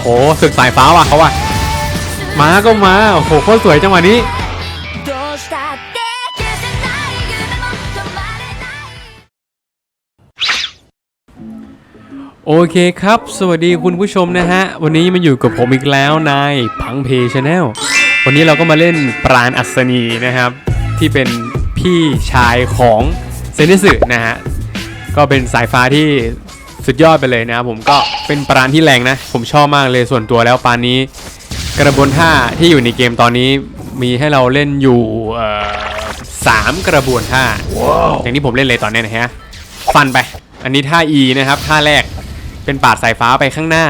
โหศึกสายฟ้าว่ะเขาว่ะมาก็มาโอ้โหโคตรสวยจังหวะนี้โอเคครับ สวัสดีคุณผู้ชมนะฮะ วันนี้มาอยู่กับผมอีกแล้วในพังเพย์ชาแนลวันนี้เราก็มาเล่นปราณอัศนีนะครับ ที่เป็นพี่ชายของเซนิสึนะฮะ ก็เป็นสายฟ้าที่ สุดยอดไปเลยนะครับผมก็เป็นปราณที่แรงนะ ผมชอบมากเลยส่วนตัวแล้วปานนี้ กระบวนท่าที่อยู่ในเกมตอนนี้มีให้เราเล่นอยู่สามกระบวนท่าอย่างที่ผมเล่นเลยตอนนี้นะฮะฟันไป อันนี้ท่า E นะครับท่าแรกเป็นปาดสายฟ้าไปข้างหน้า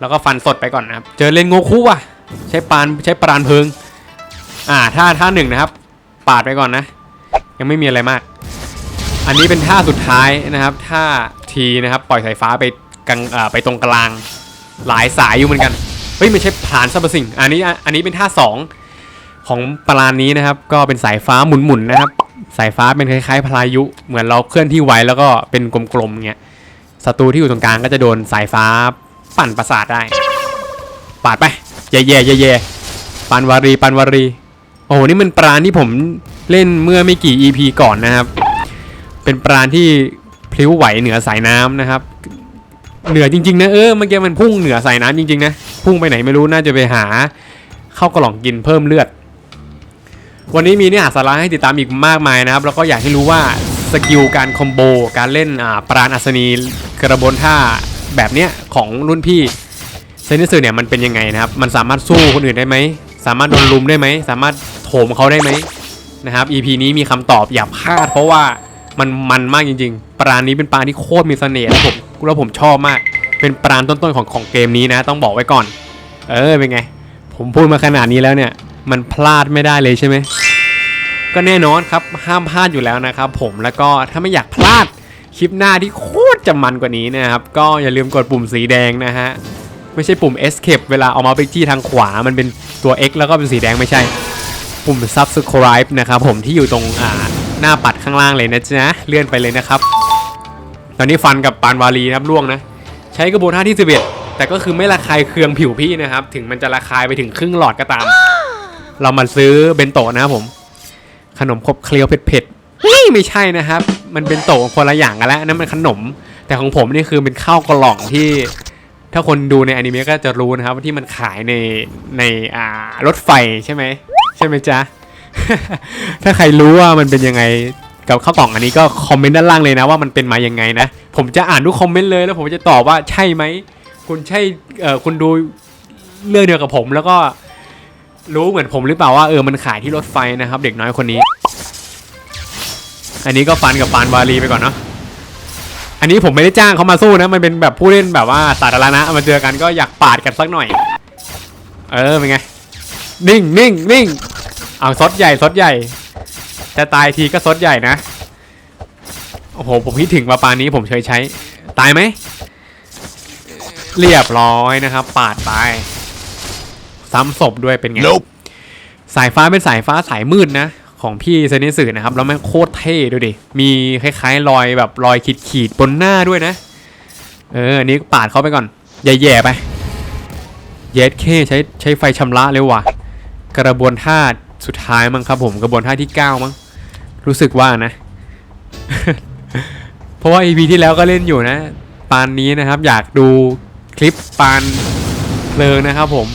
แล้วก็ฟันสดไปก่อนนะครับ เจอเลนโงคุว่ะ ใช้ปานใช้ปรานเพิง อ่าท่าท่าหนึ่งนะครับ ปาดไปก่อนนะ ยังไม่มีอะไรมาก อันนี้เป็นท่าสุดท้ายนะครับท่า ทีนะครับ ปล่อยสายฟ้าไปกลางไปตรงกลาง หลายสายอยู่เหมือนกัน เฮ้ยไม่ใช่ผานสรรพสิ่ง อันนี้อันนี้เป็นท่าสองของปรานนี้นะครับ ก็เป็นสายฟ้าหมุนๆนะครับ สายฟ้าเป็นคล้ายๆพายุ เหมือนเราเคลื่อนที่ไวแล้วก็เป็นกลมๆเงี้ยศัตรูที่อยู่ตรงกลางก็จะโดนสายฟ้าปั่นประสาทได้ ปาดไปแย่ๆแย่ๆปันวารีปันวารีโอ้โหนี่มันปราณที่ผมเล่นเมื่อไม่กี่ EP ก่อนนะครับ เป็นปราณที่ ลิ้วไหวเหนือสายน้ำนะครับ เหนือจริงๆนะเออเมื่อกี้มันพุ่งเหนือสายน้ำจริงๆนะพุ่งไปไหนไม่รู้น่าจะไปหาเข้ากล่องกินเพิ่มเลือด วันนี้มีเนื้อหาสาระให้ติดตามอีกมากมายนะครับ แล้วก็อยากให้รู้ว่าสกิลการคอมโบการเล่นอ่าปราณอัศนีกระบวนท่าแบบเนี้ยของรุ่นพี่เซนิสึเนี่ยมันเป็นยังไงนะครับ มันสามารถสู้คนอื่นได้ไหม สามารถโดนลุมได้ไหม สามารถโถมเขาได้ไหมนะครับ EP นี้มีคำตอบอย่าพลาดเพราะว่ามันมันมากจริง ๆ ปราณนี้เป็นปราณที่โคตรมีเสน่ห์แล้วผมแล้วผมชอบมาก เป็นปราณต้นๆของของเกมนี้นะ ต้องบอกไว้ก่อน เออเป็นไง ผมพูดมาขนาดนี้แล้วเนี่ย มันพลาดไม่ได้เลยใช่ไหมก็แน่นอนครับห้ามพลาดอยู่แล้วนะครับผมแล้วก็ถ้าไม่อยากพลาดคลิปหน้าที่โคตรจะมันกว่านี้นะครับ ก็อย่าลืมกดปุ่มสีแดงนะฮะ ไม่ใช่ปุ่ม escape เวลาเอามาไปที่ทางขวามันเป็นตัว X แล้วก็เป็นสีแดงไม่ใช่ ปุ่ม subscribe นะครับผมที่อยู่ตรงอ่าหน้าปัดข้างล่างเลยนะจ๊ะเลื่อนไปเลยนะครับ ตอนนี้ฟันกับปานวาลีนะครับล่วงนะ ใช้กระบวนท่าที่11แต่ก็คือไม่ระคายเคืองผิวพี่นะครับ ถึงมันจะระคายไปถึงครึ่งหลอดก็ตาม เรามาซื้อเบนโตะนะครับผม ขนมขบเคี้ยวเผ็ดๆเฮ้ยไม่ใช่นะครับ มันเป็นโตะคนละอย่างกันแล้วนั่นมันขนม แต่ของผมนี่คือเป็นข้าวกล่องที่ ถ้าคนดูในอนิเมะก็จะรู้นะครับว่าที่มันขายในในอ่ารถไฟใช่ไหมใช่ไหมจ๊ะ ถ้าใครรู้ว่ามันเป็นยังไง กับข้าวกล่องอันนี้ก็คอมเมนต์ด้านล่างเลยนะว่ามันเป็นมายังไงนะ ผมจะอ่านทุกคอมเมนต์เลยแล้วผมจะตอบว่าใช่ไหมคุณใช่เออคุณดูเรื่องเดียวกับผมแล้วก็รู้เหมือนผมหรือเปล่าว่าเออมันขายที่รถไฟนะครับ เด็กน้อยคนนี้ อันนี้ก็ฟันกับปานวาลีไปก่อนเนาะอันนี้ผมไม่ได้จ้างเขามาสู้นะมันเป็นแบบผู้เล่นแบบว่าสาธารณะมาเจอกันก็อยากปาดกันสักหน่อย เออเป็นไงนิ่งนิ่งนิ่งเอาซดใหญ่ซดใหญ่ จะตายทีก็ซดใหญ่นะ โอ้โห ผมคิดถึงว่าปานนี้ผมเคยใช้ ตายไหม เรียบร้อยนะครับ ปาดไป ซ้ำศพด้วยเป็นไง Nope. สายฟ้าเป็นสายฟ้าสายมืดนะ ของพี่เซนิสึนะครับ แล้วแม่งโคตรเท่ดูดิ มีคล้ายๆ รอยแบบรอยขีดขีดๆบนหน้าด้วยนะ เอออันนี้ปาดเข้าไปก่อนแย่ๆไปเยสเคใช้ใช้ไฟชำระเลยว่ะ กระบวนท่าสุดท้ายมั้งครับผม กระบวนท่าที่ 9 มั้ง รู้สึกว่านะ เพราะว่า EP ที่แล้วก็เล่นอยู่นะ ปานนี้นะครับ อยากดูคลิปปานเพลิงนะครับ ผม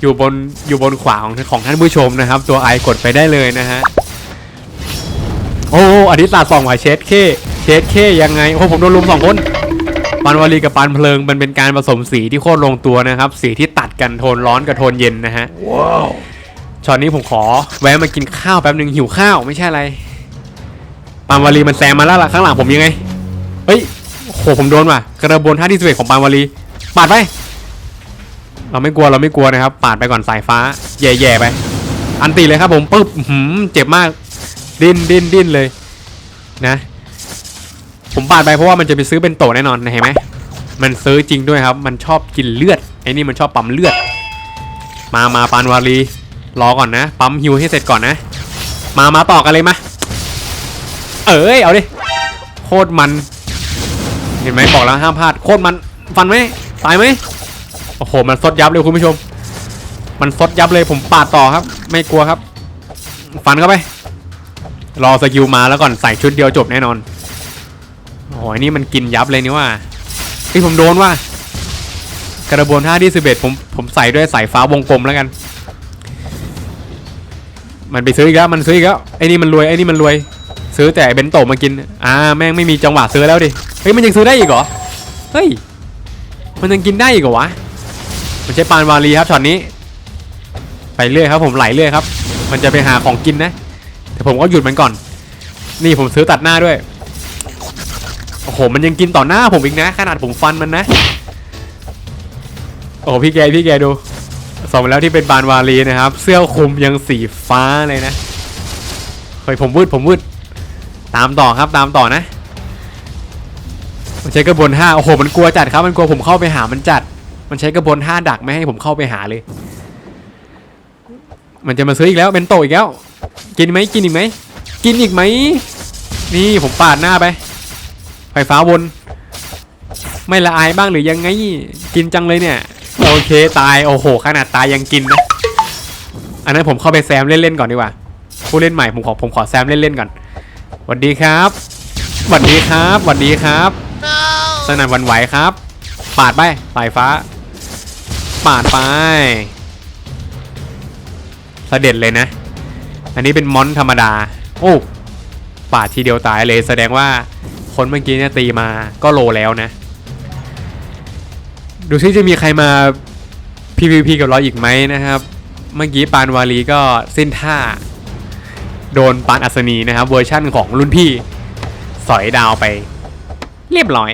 อยู่บนอยู่บนขวาของของท่านผู้ชมนะครับ ตัวไอกดไปได้เลยนะฮะโอ้อดิศาสตร์สองว่ะเชดเคเชดเคยังไงโอ้ผมโดนลุมสองคนปานวาลีกับปานเพลิงมันเป็นการผสมสีที่โคตรลงตัวนะครับ สีที่ตัดกันโทนร้อนกับโทนเย็นนะฮะ Wow. ช็อตนี้ผมขอแวะมากินข้าวแป๊บหนึ่งหิวข้าวไม่ใช่อะไร ปานวาลีมันแซงมาแล้วล่ะข้างหลังผมยังไง เฮ้ยโหผมโดนว่ะ กระบวนท่าที่สิบเอ็ดของปานวาลีปาดไป เราไม่กลัวเราไม่กลัวนะครับ ปาดไปก่อนสายฟ้าแย่ๆไป อันตีเลยครับผมปึ๊บหืมเจ็บมาก ดิ้นดิ้นดิ้นเลยนะ ผมปาดไปเพราะว่ามันจะไปซื้อเป็นโตแน่นอนนะเห็นไหมมันซื้อจริงด้วยครับ มันชอบกินเลือดไอ้นี่มันชอบปั๊มเลือด มามาปานวาลีรอก่อนนะ ปั๊มฮิวให้เสร็จก่อนนะ มามาต่อกันเลยมา เอ้ยเอาดิโคตรมัน เห็นไหมบอกแล้วห้ามพลาดโคตรมันฟันไหมตายไหมโอ้โหมันซดยับเลยคุณผู้ชม มันซดยับเลยผมปาดต่อครับ ไม่กลัวครับ ฟันเข้าไป รอสกิลมาแล้วก่อนใส่ชุดเดียวจบแน่นอนโอ้โหนี่มันกินยับเลยนี่ว่าเฮ้ยผมโดนว่ะกระบวนท่าที่สิบเอ็ดผมผมใส่ด้วยสายฟ้าวงกลมแล้วกัน มันไปซื้ออีกแล้วมันซื้ออีกแล้วไอ้นี่มันรวยไอ้นี่มันรวย ซื้อแต่เบนโตะมากิน อ่าแม่งไม่มีจังหวะซื้อแล้วดิ เฮ้ยมันยังซื้อได้อีกเหรอ เฮ้ยมันยังกินได้อีกเหรอวะมันใช่ปานวาลีครับช็อตนี้ ไปเรื่อยครับผมไหลเรื่อยครับ มันจะไปหาของกินนะ แต่ผมก็หยุดมันก่อน นี่ผมซื้อตัดหน้าด้วยโอ้โหมันยังกินต่อหน้าผมอีกนะ ขนาดผมฟันมันนะ โอ้พี่แกพี่แกดูสมแล้วที่เป็นบานวาลีนะครับ เสื้อคลุมยังสีฟ้าเลยนะเฮ้ยผมวืดผมวืด ตามต่อครับตามต่อนะ มันใช้กระบวนท่าโอ้โหมันกลัวจัดครับ มันกลัวผมเข้าไปหามันจัด มันใช้กระบวนท่าดักไม่ให้ผมเข้าไปหาเลย มันจะมาซื้ออีกแล้วเป็นโตอีกแล้ว กินไหมกินอีกไหมกินอีกไหมนี่ผมปาดหน้าไป ไฟฟ้าวน ไม่ละอายบ้างหรือยังไง กินจังเลยเนี่ย โอเคตายโอ้โห ขนาดตายยังกินนะอันนั้นผมเข้าไปแซมเล่นๆก่อนดีกว่าผู้เล่นใหม่ผมขอผมขอแซมเล่นๆก่อน สวัสดีครับสวัสดีครับสวัสดีครับ สนั่นวันไหวครับ ปาดไปสายฟ้า ปาดไปเสด็จเลยนะ อันนี้เป็นมอนธรรมดา โอ้ ปาดทีเดียวตายเลย แสดงว่าคนเมื่อกี้เนี่ยตีมาก็โลแล้วนะ ดูซิจะมีใครมา PVP กับเราอีกไหมนะครับ เมื่อกี้ปานวาลีก็สิ้นท่า โดนปานอัศนีนะครับเวอร์ชั่นของรุ่นพี่ สอยดาวไป เรียบร้อย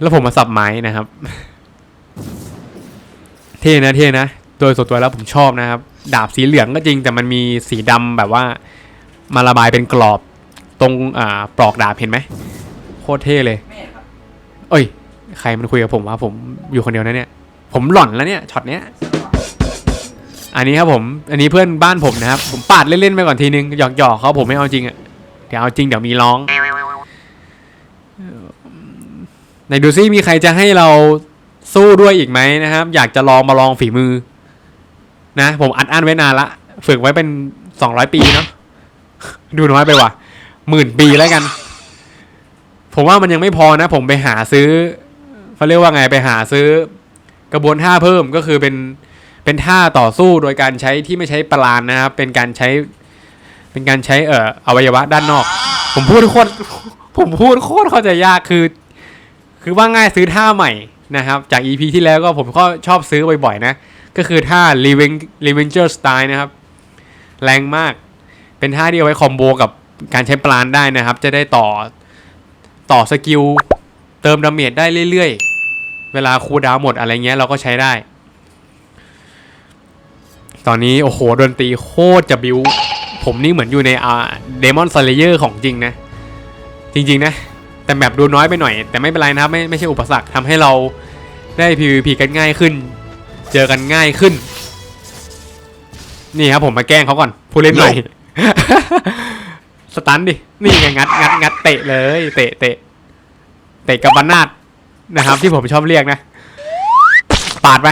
แล้วผมมาสับไม้นะครับ เท่นะเท่นะโดยส่วนตัวแล้วผมชอบนะครับ ดาบสีเหลืองก็จริง แต่มันมีสีดำแบบว่า มาระบายเป็นกรอบตรงอ่าปลอกดาบเห็นไหมโคตรเท่เลย เอ้ย ใครมันคุยกับผมว่าผมอยู่คนเดียวนะเนี่ย ผมหล่อนแล้วเนี่ยช็อตเนี้ย อันนี้ครับผม อันนี้เพื่อนบ้านผมนะครับ ผมปาดเล่นๆไปก่อนทีนึง หยอกๆเขาผมไม่เอาจริงอะเดี๋ยวเอาจริงเดี๋ยวมีร้องไหนดูซิมีใครจะให้เราสู้ด้วยอีกไหมนะครับ อยากจะลองมาลองฝีมือ นะ ผมอัดอั้นไว้นานละ ฝึกไว้เป็นสองร้อยปีเนาะ ดูน้อยไปว่ะหมื่นปีแล้วกัน ผมว่ามันยังไม่พอนะ ผมไปหาซื้อเขาเรียกว่าไงไปหาซื้อกระบวนท่าเพิ่มก็คือเป็น เป็นท่าต่อสู้โดยการใช้ที่ไม่ใช้ปราณนะครับ เป็นการใช้ เป็นการใช้เอ่ออวัยวะด้านนอก ผมพูดโคตรผมพูดโคตรเข้าใจยากคือ คือว่าง่ายซื้อท่าใหม่นะครับ จาก EP ที่แล้วก็ผมก็ชอบซื้อบ่อยๆนะ ก็คือท่า Revenge r Style นะครับ แรงมาก เป็นท่าที่เอาไว้คอมโบกับการใช้ปราณได้นะครับ จะได้ต่อต่อสกิลเติมดาเมจได้เรื่อยๆ เวลาคูดาวหมดอะไรเงี้ยเราก็ใช้ได้ ตอนนี้โอ้โหดนตรีโคตรจะบิว ผมนี่เหมือนอยู่ในอ่าเดมอนสเลเยอร์ของจริงนะ จริงๆนะ แต่แบบดูน้อยไปหน่อย แต่ไม่เป็นไรนะครับ ไม่ไม่ใช่อุปสรรคทำให้เราได้ PVP กันง่ายขึ้น เจอกันง่ายขึ้น นี่ครับผมมาแกล้งเขาก่อนผู้เล่นใหม่ สตันดิ นี่ไงงัดงัดงัดเตะเลย เตะเตะเตะกับบรรนาดนะครับ ที่ผมชอบเรียกนะ ปาดไป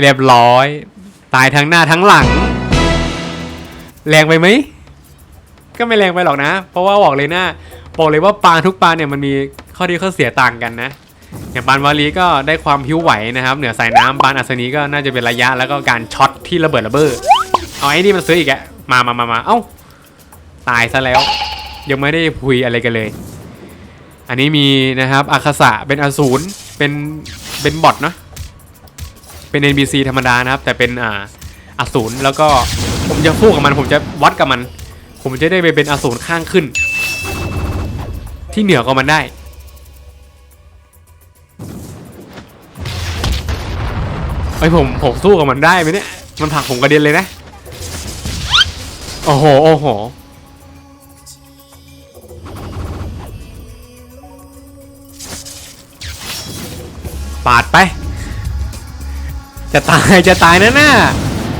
เรียบร้อย ตายทั้งหน้าทั้งหลัง แรงไปไหม ก็ไม่แรงไปหรอกนะ เพราะว่าบอกเลยนะบอกเลยว่าปาทุกปาเนี่ยมันมีข้อดีข้อเสียต่างกันนะ อย่างปานวาลีก็ได้ความพิ้วไหวนะครับ เหนือสายน้ำปานอัศนีก็น่าจะเป็นระยะแล้วก็การช็อตที่ระเบิดระเบ้อเอาไอ้นี่มันซื้ออีกแกมามามามาเอ้าตายซะแล้ว ยังไม่ได้คุยอะไรกันเลย อันนี้มีนะครับอาคาสะเป็นอสูรเป็นเป็นบอทเนาะ เป็น NPC ธรรมดานะครับ แต่เป็นอ่าอสูรแล้วก็ผมจะสู้กับมัน ผมจะวัดกับมัน ผมจะได้ไปเป็นอสูรข้างขึ้น ที่เหนือกว่ามันได้ ไอผมผมสู้กับมันได้ไหมเนี่ย มันผลักผมกระเด็นเลยนะ โอ้โห โอ้โหปาดไป จะตายจะตายนะน่า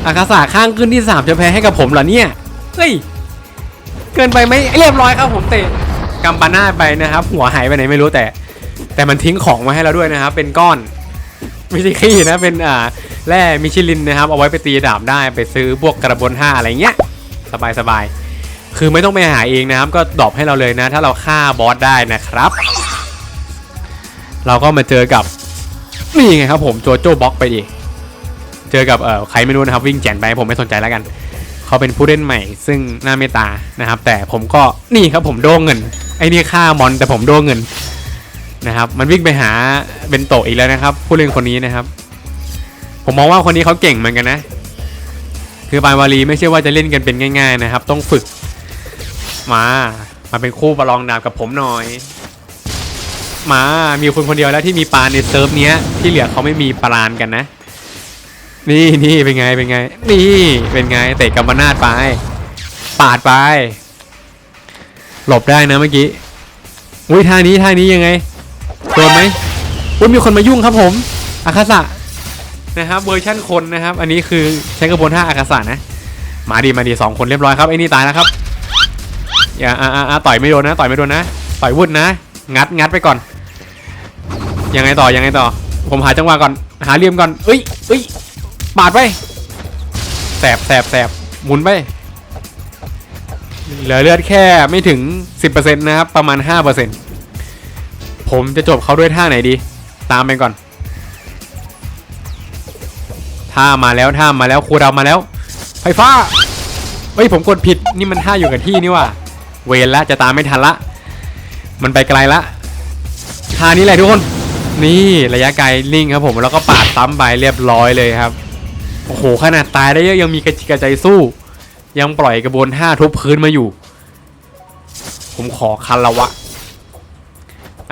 อาคาสาข้างขึ้นที่สามจะแพ้ให้กับผมเหรอเนี่ย เฮ้ย เกินไปไหมเรียบร้อยครับผมเตะกำปานาไปนะครับ หัวหายไปไหนไม่รู้แต่ แต่มันทิ้งของมาให้เราด้วยนะครับ เป็นก้อนไม่ใช่ขี้นะเป็นอ่าแร่มิชลินนะครับ เอาไว้ไปตีดาบได้ไปซื้อพวกกระบนท่าอะไรเงี้ย สบายสบายคือไม่ต้องไปหาเองนะครับ ก็ดรอปให้เราเลยนะ ถ้าเราฆ่าบอสได้นะครับ เราก็มาเจอกับนี่ไงครับผมโจโจ้บล็อกไปดิ เจอกับเอ่อใครไม่รู้นะครับวิ่งแจนไปผมไม่สนใจแล้วกันเขาเป็นผู้เล่นใหม่ ซึ่งน่าเมตตานะครับ แต่ผมก็นี่ครับผมโดงเงินไอ้นี่ฆ่ามอนแต่ผมโดงเงินนะครับ มันวิ่งไปหาเบนโตอีกแล้วนะครับ ผู้เล่นคนนี้นะครับ ผมมองว่าคนนี้เขาเก่งเหมือนกันนะ คือบานวารีไม่ใช่ว่าจะเล่นกันเป็นง่าย ๆนะครับ ต้องฝึกมามาเป็นคู่ประลองดาบกับผมหน่อยมามีคนคนเดียวแล้วที่มีปลาในเซิร์ฟเนี้ยที่เหลือเขาไม่มีปลานกันนะ นี่นี่เป็นไงเป็นไง นี่เป็นไงเตะกัมปนาดไป ปาดไป หลบได้นะเมื่อกี้อุ้ยท่านี้ท่านี้ยังไงโดนไหมอุ้ยมีคนมายุ่งครับผมอาคาสะนะครับเวอร์ชั่นคนนะครับ อันนี้คือใช้กระบวนท่าอาคาสะนะ มาดีมาดีสองคนเรียบร้อยครับไอ้นี่ตายแล้วครับอย่าอ่าอ่าต่อยไม่โดนนะ ต่อยไม่โดนนะ ต่อยวุดนะ งัดงัดไปก่อน ยังไงต่อยังไงต่อ ผมหาจังหวะก่อน หาเหลี่ยมก่อนเอ้ยเอ้ย ปาดไปแสบแสบแสบหมุนไปเหลือเลือดแค่ไม่ถึง 10%นะครับ ประมาณ 5%ผมจะจบเขาด้วยท่าไหนดี ตามไปก่อน ท่ามาแล้วท่ามาแล้วครูดาวมาแล้ว ไฟฟ้าเฮ้ยผมกดผิดนี่มันท่าอยู่กับที่นี่ว่ะเวรละจะตามไม่ทันละ มันไปไกลละท่านี้แหละทุกคน นี่ระยะไกลนิ่งครับผมแล้วก็ปาดซ้ำไปเรียบร้อยเลยครับ โอ้โห ขนาดตายได้เยอะยังมีกระจิกกระใจสู้ ยังปล่อยกระบวนท่าทุบพื้นมาอยู่ ผมขอคันละวะ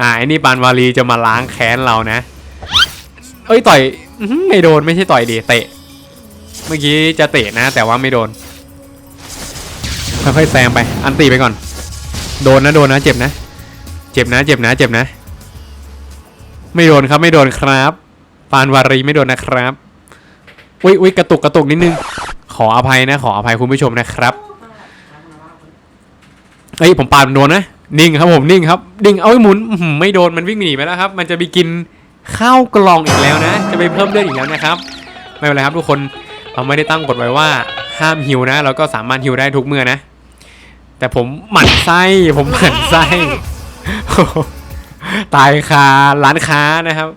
อ่าไอ้นี่ปานวาลีจะมาล้างแค้นเรานะ เอ้ยต่อยไม่โดนไม่ใช่ต่อยดีเตะ เมื่อกี้จะเตะนะ แต่ว่าไม่โดน ค่อยๆแซงไป อันตีไปก่อน โดนนะโดนนะ เจ็บนะ เจ็บนะ เจ็บนะ เจ็บนะ ไม่โดนครับไม่โดนครับ ปานวารีไม่โดนนะครับ อุ้ยอุ้ยกระตุกกระตุกนิดนึง ขออภัยนะ ขออภัยคุณผู้ชมนะครับเอ้ยผมปาดมันโดนนะ นิ่งครับผมนิ่งครับนิ่งเอาไว้หมุนไม่โดนมันวิ่งหนีไปแล้วครับ มันจะไปกินข้าวกล่องอีกแล้วนะ จะไปเพิ่มเลือดอีกแล้วนะครับ ไม่เป็นไรครับทุกคนเราไม่ได้ตั้งกฎไว้ว่าห้ามฮิวนะเราก็สามารถฮิวได้ทุกเมื่อนะ แต่ผมหมั่นไส้ผมหมั่นไส้ตายคาร้านค้านะครับ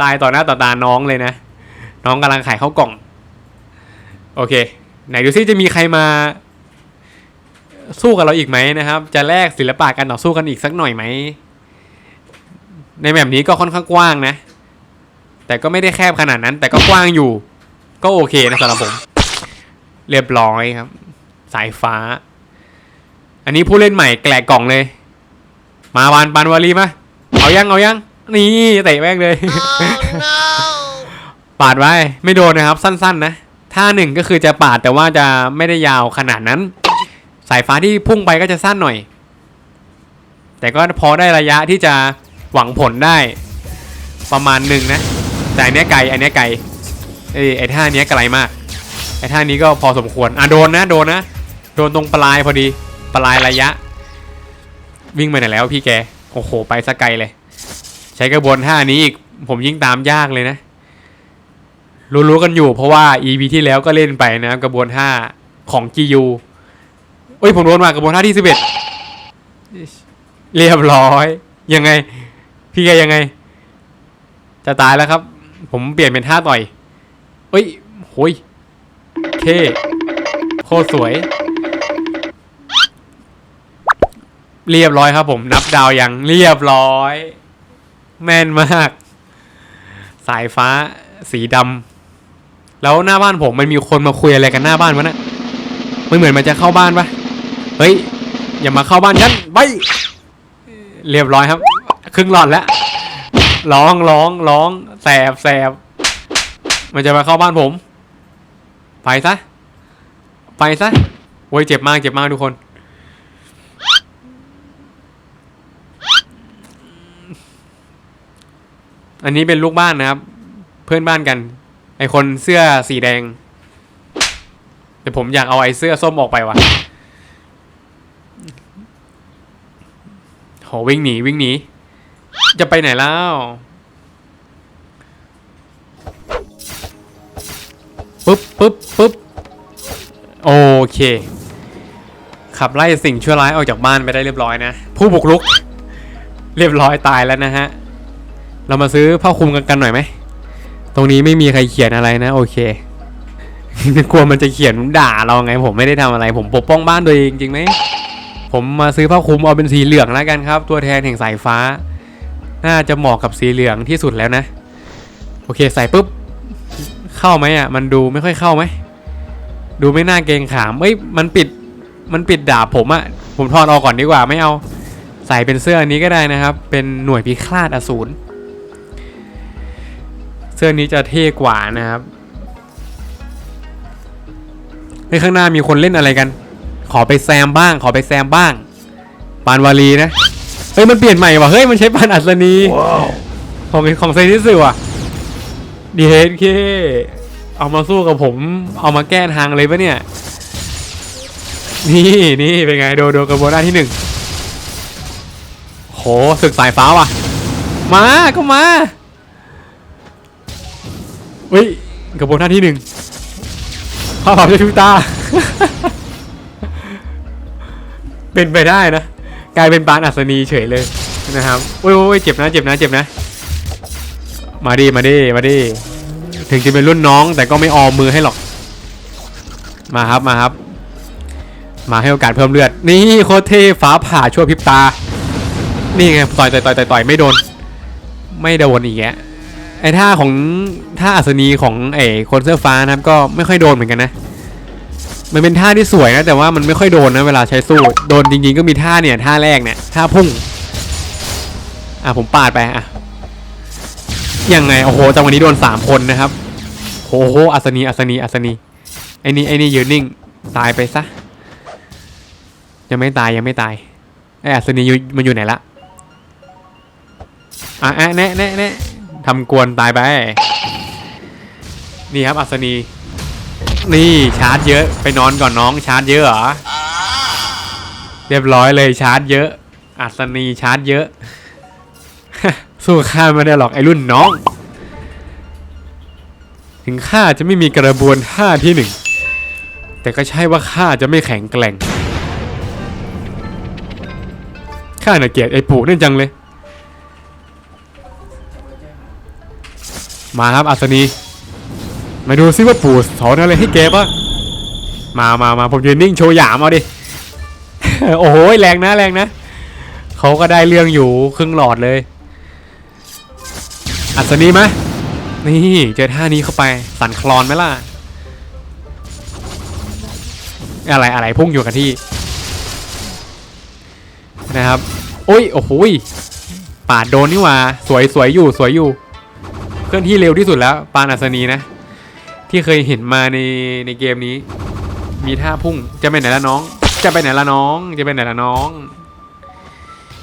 ตายต่อหน้าต่อตาน้องเลยนะ น้องกำลังขายข้าวกล่อง โอเค ไหนดูซิจะมีใครมาสู้กับเราอีกไหมนะครับ จะแลกศิลปะการต่อสู้กันอีกสักหน่อยไหม ในแบบนี้ก็ค่อนข้างกว้างนะ แต่ก็ไม่ได้แคบขนาดนั้น แต่ก็กว้างอยู่ ก็โอเคนะสำหรับผม เรียบร้อยครับ สายฟ้า อันนี้ผู้เล่นใหม่แกลกกล่องเลย มาวานปานวารีมาเอายังเอายัง นี่เตะแม่งเลย ปาดไว้ ไม่โดนนะครับสั้นๆนะท่าหนึ่งก็คือจะปาดแต่ว่าจะไม่ได้ยาวขนาดนั้น สายฟ้าที่พุ่งไปก็จะสั้นหน่อย แต่ก็พอได้ระยะที่จะหวังผลได้ประมาณหนึ่งนะ แต่อันนี้ไกลอันนี้ไกลเอยไอ้ท่าเนี้ยไกลมากไอ้ท่านี้ก็พอสมควรอะโดนนะโดนนะโดนตรงปลายพอดีปลายระยะ วิ่งไปไหนแล้วพี่แกโอ้โหไปสกไกลเลย ใช้กระบวนท่านี้อีกผมยิ่งตามยากเลยนะ รู้ๆกันอยู่เพราะว่า EP ที่แล้วก็เล่นไปนะกระบวนท่าของ GU เอ้ยผมโดนมากระบวนท่าที่11เรียบร้อย ยังไง พี่แกยังไง จะตายแล้วครับ ผมเปลี่ยนเป็นท่าต่อย เอ้ยโหยเคโคตรสวย เรียบร้อยครับผมนับดาวยังเรียบร้อย แม่นมาก สายฟ้าสีดำ แล้วหน้าบ้านผมมันมีคนมาคุยอะไรกันหน้าบ้านวะนะมันเหมือนมันจะเข้าบ้านปะเฮ้ย อย่ามาเข้าบ้านฉันไปเรียบร้อยครับ ครึ่งหลอดแล้วร้องร้องร้องแสบแสบมันจะมาเข้าบ้านผม ไปซะ ไปซะโอ้ยเจ็บมากเจ็บมากทุกคน อันนี้เป็นลูกบ้านนะครับ เพื่อนบ้านกัน ไอคนเสื้อสีแดง แต่ผมอยากเอาไอเสื้อส้มออกไปว่ะโหวิ่งหนีวิ่งหนี จะไปไหนแล้วปึ๊บปึ๊บปึ๊บโอเค ขับไล่สิ่งชั่วร้ายออกจากบ้านไปได้เรียบร้อยนะ ผู้บุกรุก เรียบร้อยตายแล้วนะฮะ เรามาซื้อผ้าคลุมกันกันหน่อยไหม ตรงนี้ไม่มีใครเขียนอะไรนะ โอเคกลัวมันจะเขียนด่าเราไง ผมไม่ได้ทำอะไร ผมปกป้องบ้านตัวเองจริงไหมผมมาซื้อผ้าคลุมเอาเป็นสีเหลืองแล้วกันครับ ตัวแทนแห่งสายฟ้า น่าจะเหมาะกับสีเหลืองที่สุดแล้วนะ โอเคใส่ปุ๊บ เข้าไหมอะ มันดูไม่ค่อยเข้าไหมดูไม่น่าเกรงขามเอ้ยมันปิดมันปิดดาบผมอะผมถอดออกก่อนดีกว่าไม่เอา ใส่เป็นเสื้ออันนี้ก็ได้นะครับ เป็นหน่วยพิฆาตอสูร สื้อนี้จะเท่กว่านะครับในข้างหน้ามีคนเล่นอะไรกัน ขอไปแซมบ้าง ขอไปแซมบ้าง ปานวาลีนะ เฮ้ยมันเปลี่ยนใหม่ว่ะ เฮ้ยมันใช้ปานอัศนีของของเซนิสึว่ะดีเฮดเคเอามาสู้กับผม เอามาแก้ทางเลยปะเนี่ย นี่นี่เป็นไงโดโดกระบวนการที่หนึ่งโหศึกสายฟ้าว่ะ มาก็มา เฮ้ยกระบวนกาที่หนึ่งข้าวเผาจะชูตา เป็นไปได้นะ กลายเป็นปานอัศนีเฉยเลยนะครับโอ้ยโอ้ยเจ็บนะเจ็บนะเจ็บนะ มาดิมาดิมาดิถึงจะเป็นรุ่นน้อง แต่ก็ไม่ออมมือให้หรอก มาครับมาครับ มาให้โอกาสเพิ่มเลือด นี่โคตรเทฟ้าผ่าชั่วพริบตา นี่ไงต่อยต่อยต่อยต่อยไม่โดน ไม่โดนอีกแก ไอท่าของท่าอัศนีของไอคนเสื้อฟ้านะครับก็ไม่ค่อยโดนเหมือนกันนะ มันเป็นท่าที่สวยนะแต่ว่ามันไม่ค่อยโดนนะเวลาใช้สู้โดนจริงๆก็มีท่าเนี่ยท่าแรกเนี่ยท่าพุ่งอะผมปาดไปอะยังไงโอ้โหจังหวะนี้โดนสามคนนะครับโอ้โหอัศนีอัศนีอัศนีไอ้นี่ไอ้นี่ยืนนิ่งตายไปซะยังไม่ตายยังไม่ตายไอ้อัศนีมันอยู่ไหนละอะแนะแนะแนะ ทำกวนตายไป นี่ครับอัศนี นี่ชาร์จเยอะไปนอนก่อนน้องชาร์จเยอะเหรอ เรียบร้อยเลยชาร์จเยอะ อัศนีชาร์จเยอะ สู้ข้าไม่ได้หรอกไอรุ่นน้อง ถึงข้าจะไม่มีกระบวนท่าที่หนึ่ง แต่ก็ใช่ว่าข้าจะไม่แข็งแกร่งข้าน่ะเกลียดไอ้ปู่นั่นจังเลย มาครับอัศนี มาดูซิว่าปู่สอนอะไรให้แกบ้างมามามาผมยืนนิ่งโชว์หยามเอาดิ โอ้โหแรงนะแรงนะ เขาก็ได้เรื่องอยู่ครึ่งหลอดเลย อัศนีไหมนี่เจอท่านี้เข้าไปสั่นคลอนไหมล่ะ อะไรอะไรพุ่งอยู่กับที่ นะครับ โอ้ยโอ้โหยปาดโดนนี่ว่า สวยสวยอยู่สวยอยู่ เคลื่อนที่เร็วที่สุดแล้ว ปานอัศนีนะ ที่เคยเห็นมาในในเกมนี้ มีท่าพุ่งจะไปไหนละน้อง จะไปไหนละน้อง จะไปไหนละน้อง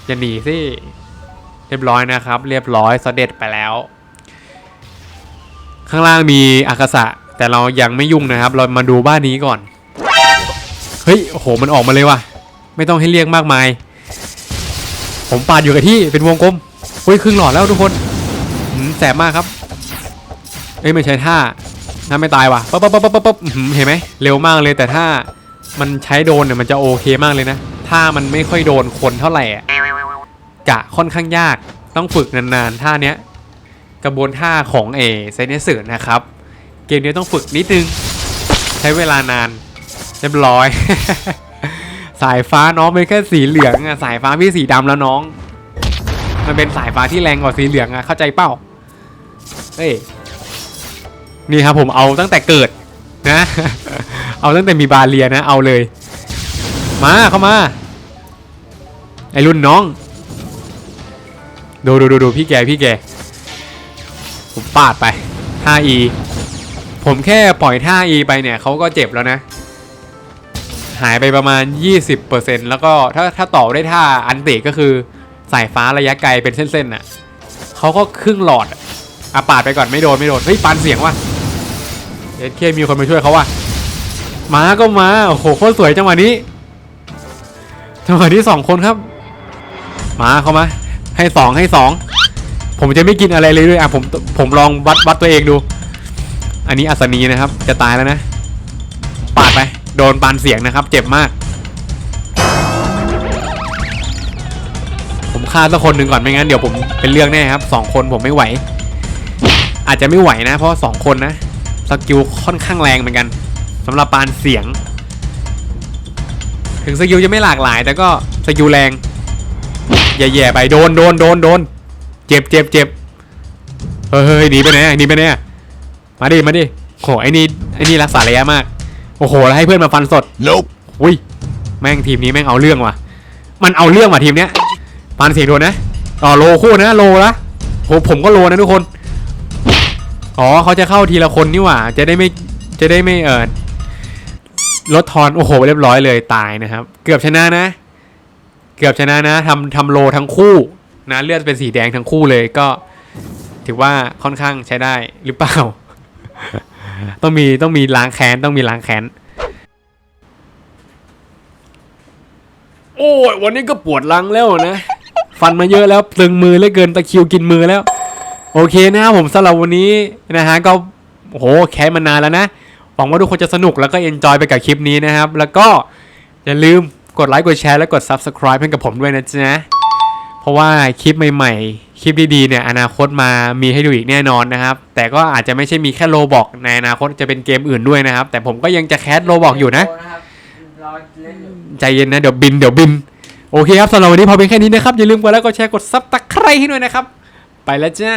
จะหนีสิเรียบร้อยนะครับ เรียบร้อยเสด็จไปแล้ว ข้างล่างมีอากาศะแต่เรายังไม่ยุ่งนะครับ เรามาดูบ้านนี้ก่อนเฮ้ยโหมันออกมาเลยว่ะ ไม่ต้องให้เรียกมากมาย ผมปาดอยู่กับที่เป็นวงกลมเฮ้ยครึ่งหลอดแล้วทุกคนแสบมากครับ เอ้ยไม่ใช่ท่าถ้าไม่ตายว่ะปั๊บปั๊บปั๊บปั๊บปั๊บอื้อหือเห็นไหมเร็วมากเลยแต่ถ้ามันใช้โดนเนี่ยมันจะโอเคมากเลยนะถ้ามันไม่ค่อยโดนคนเท่าไหร่กะค่อนข้างยากต้องฝึกนานๆท่าเนี้ยกระบวนท่าของเอไซเนสึนะครับ เกมนี้ต้องฝึกนิดนึง ใช้เวลานานเรียบร้อย สายฟ้าน้องเป็นแค่สีเหลืองอะสายฟ้าพี่สีดำแล้วน้อง มันเป็นสายฟ้าที่แรงกว่าสีเหลืองอะเข้าใจเป้าเฮ้ย นี่ครับผมเอาตั้งแต่เกิดนะ เอาตั้งแต่มีบาเรียนะ เอาเลย มาเข้ามา ไอรุ่นน้อง ดูดูดูดูพี่แกพี่แก ผมปาดไป 5e ผมแค่ปล่อยท่า e ไปเนี่ยเขาก็เจ็บแล้วนะ หายไปประมาณ 20%แล้วก็ถ้าถ้าต่อได้ท่าอันเตะก็คือสายฟ้าระยะไกลเป็นเส้นๆน่ะเขาก็ครึ่งหลอดอะอะปาดไปก่อนไม่โดนไม่โดน เฮ้ยปันเสียงว่ะ เอ็ดเคมีคนมาช่วยเขาว่ะมาก็มาโอ้โหโคตรสวยจังหวะนี้จังหวะนี้สองคนครับ มาเข้ามา ให้สองให้สองผมจะไม่กินอะไรเลยด้วยอะผมผมลองวัดวัดตัวเองดู อันนี้อัศนีนะครับ จะตายแล้วนะปาดไป โดนปานเสียงนะครับ เจ็บมาก ผมฆ่าสักคนหนึ่งก่อนไม่งั้นเดี๋ยวผมเป็นเรื่องแน่ครับสองคนผมไม่ไหว อาจจะไม่ไหวนะ เพราะสองคนนะ สกิลค่อนข้างแรงเหมือนกันสำหรับปานเสียง ถึงสกิลจะไม่หลากหลาย แต่ก็สกิลแรงแย่ๆไปโดนโดนโดนโดนเจ็บเจ็บเจ็บเฮ้ยเฮ้ยหนีไปไหนอะหนีไปไหนอะมาดิมาดิโหไอ้นี่ไอ้นี่รักษาระยะมาก โอ้โหแล้วให้เพื่อนมาฟันสด Nope. อุ้ยแม่งทีมนี้แม่งเอาเรื่องว่ะ มันเอาเรื่องว่ะทีมเนี้ยปานเสียงโดนนะอ๋อโลคู่นะโลละโหผมก็โลนะทุกคน อ๋อเขาจะเข้าทีละคนนี่หว่า จะได้ไม่จะได้ไม่เออลดทอนโอ้โหเรียบร้อยเลยตายนะครับ เกือบชนะนะ เกือบชนะนะทำทำโลทั้งคู่นะเลือดเป็นสีแดงทั้งคู่เลยก็ ถือว่าค่อนข้างใช้ได้หรือเปล่า ต้องมีต้องมีล้างแค้นต้องมีล้างแค้นโอ้ยวันนี้ก็ปวดลังแล้วนะ ฟันมาเยอะแล้วตึงมือเหลือเกินตะคิวกินมือแล้ว โอเคนะครับผมสำหรับวันนี้นะฮะก็โหแค้นมานานแล้วนะ หวังว่าทุกคนจะสนุกแล้วก็เอนจอยไปกับคลิปนี้นะครับ แล้วก็อย่าลืมกดไลค์กดแชร์และกด Subscribe ให้กับผมด้วยนะจ๊ะเพราะว่าคลิปใหม่ๆ คลิปดีๆเนี่ยอนาคตมามีให้ดูอีกแน่นอนนะครับ แต่ก็อาจจะไม่ใช่มีแค่โลบอกในอนาคตจะเป็นเกมอื่นด้วยนะครับ แต่ผมก็ยังจะแคสโลบอกอยู่นะ ใจเย็นนะเดี๋ยวบินเดี๋ยวบิน โอเคครับสำหรับวันนี้พอเป็นแค่นี้นะครับ อย่าลืมกดไลค์กดแชร์กดซับตะไคร้ให้ด้วยนะครับ ไปแล้วจ้า